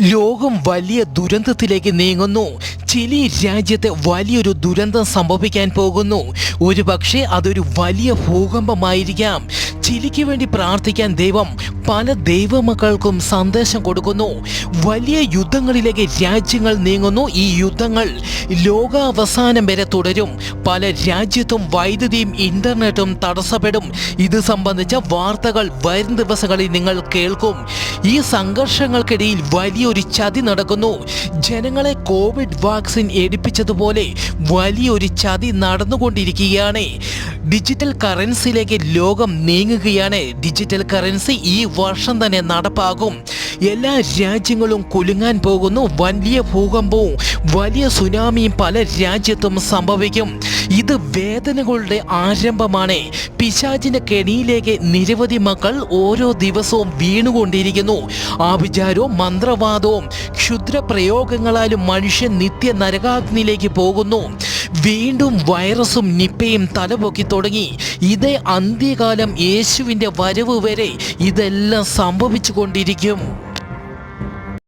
ലോകം വലിയ ദുരന്തത്തിലേക്ക് നീങ്ങുന്നു. ചിലി രാജ്യത്തെ വലിയൊരു ദുരന്തം സംഭവിക്കാൻ പോകുന്നു. ഒരു പക്ഷേ അതൊരു വലിയ ഭൂകമ്പമായിരിക്കാം. ചിലിക്ക് വേണ്ടി പ്രാർത്ഥിക്കാൻ ദൈവം പല ദൈവമക്കൾക്കും സന്ദേശം കൊടുക്കുന്നു. വലിയ യുദ്ധങ്ങളിലേക്ക് രാജ്യങ്ങൾ നീങ്ങുന്നു. ഈ യുദ്ധങ്ങൾ ലോകാവസാനം വരെ തുടരും. പല രാജ്യത്തും വൈദ്യുതിയും ഇന്റർനെറ്റും തടസ്സപ്പെടും. ഇത് സംബന്ധിച്ച വാർത്തകൾ വരും ദിവസങ്ങളിൽ നിങ്ങൾ കേൾക്കും. ഈ സംഘർഷങ്ങൾക്കിടയിൽ വലിയൊരു ചതി നടക്കുന്നു. ജനങ്ങളെ കോവിഡ് വാക്സിൻ എടുപ്പിച്ചതുപോലെ വലിയൊരു ചതി നടന്നുകൊണ്ടിരിക്കുകയാണ്. ഡിജിറ്റൽ കറൻസിയിലേക്ക് ലോകം നീങ്ങുകയാണ്. ഡിജിറ്റൽ കറൻസി ഈ വർഷം തന്നെ നടപ്പാകും. എല്ലാ രാജ്യങ്ങളും കുലുങ്ങാൻ പോകുന്നു. വലിയ ഭൂകമ്പവും വലിയ സുനാമിയും പല രാജ്യത്തും സംഭവിക്കും. ഇത് വേദനകളുടെ ആരംഭമാണ്. പിശാചിന്റെ കെണിയിലേക്ക് നിരവധി മക്കൾ ഓരോ ദിവസവും വീണുകൊണ്ടിരിക്കുന്നു. ആഭിചാരവും മന്ത്രവാദവും ക്ഷുദ്രപ്രയോഗങ്ങളാലും മനുഷ്യൻ നിത്യ നരകാഗ്നിയിലേക്ക് പോകുന്നു. വീണ്ടും വൈറസും നിപ്പയും തലപൊക്കി തുടങ്ങി. ഇതേ അന്ത്യകാലം യേശുവിന്റെ വരവ് വരെ ഇതെല്ലാം സംഭവിച്ചു കൊണ്ടിരിക്കും.